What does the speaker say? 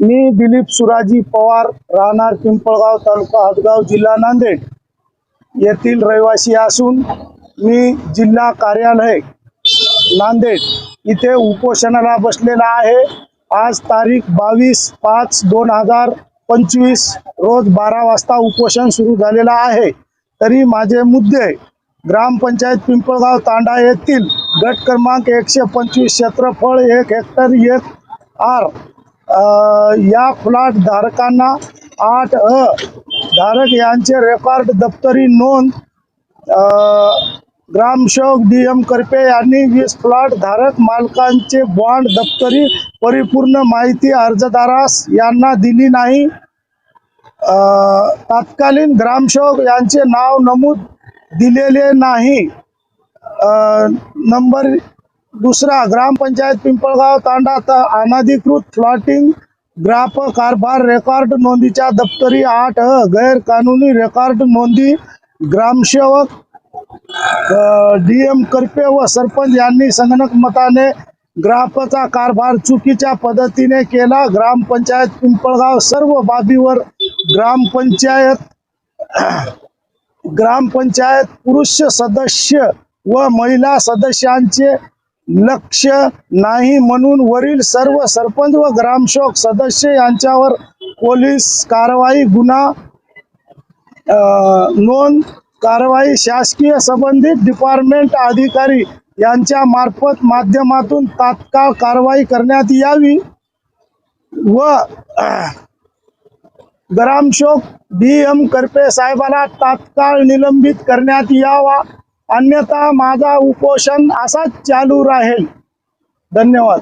मी दिलीप सुराजी पवार राहणार पिंपळगाव तालुका हदगाव जिल्हा नांदेड येथील रहिवासी असून मी जिल्हा कार्यालय नांदेड इथे उपोषणाला बसलेला आहे. आज तारीख बावीस पाच दोन हजार पंचवीस रोज बारा वाजता उपोषण सुरू झालेलं आहे. तरी माझे मुद्दे ग्रामपंचायत पिंपळगाव तांडा येथील गट क्रमांक एकशे पंचवीस क्षेत्रफळ एक हेक्टर एक आर या फ्लॅट धारकांना आठ अ धारक यांचे रेकॉर्ड दप्तरी नोंद ग्रामसेवक डी एम करपे यांनी वीस प्लॉट धारक मालकांचे बॉन्ड दप्तरी परिपूर्ण माहिती अर्जदारास यांना दिली नाही. तत्कालीन ग्रामसेवक यांचे नाव नमूद दिलेले नाही. नंबर दुसरा ग्रामपंचायत पिंपळगाव तांडा अनाधिकृत अनधिकृत फ्लॉटिंग ग्राफ कारभार रेकॉर्ड नोंदीच्या दप्तरी आठ अ गैरकानूनी रेकॉर्ड नोंदी ग्रामसेवक डी एम करपे व सरपंच यांनी संगणक मताने ग्राहकाचा कारभार चुकीच्या पद्धतीने केला. ग्रामपंचायत पिंपळगाव सर्व बाबीवर ग्रामपंचायत ग्रामपंचायत पुरुष सदस्य व महिला सदस्यांचे लक्ष नाही म्हणून वरील सर्व सरपंच व ग्रामसेवक सदस्य यांच्यावर पोलीस कारवाई गुन्हा नोंद कारवाई शासकीय संबंधित डिपार्टमेंट अधिकारी यांच्या मार्फत माध्यमातून तात्काळ कारवाई करण्यात यावी व ग्रामसेवक डी एम करपे साहेबाला तात्काळ निलंबित करण्यात यावा. अन्यथा माझा उपोषण असाच चालू राहील. धन्यवाद.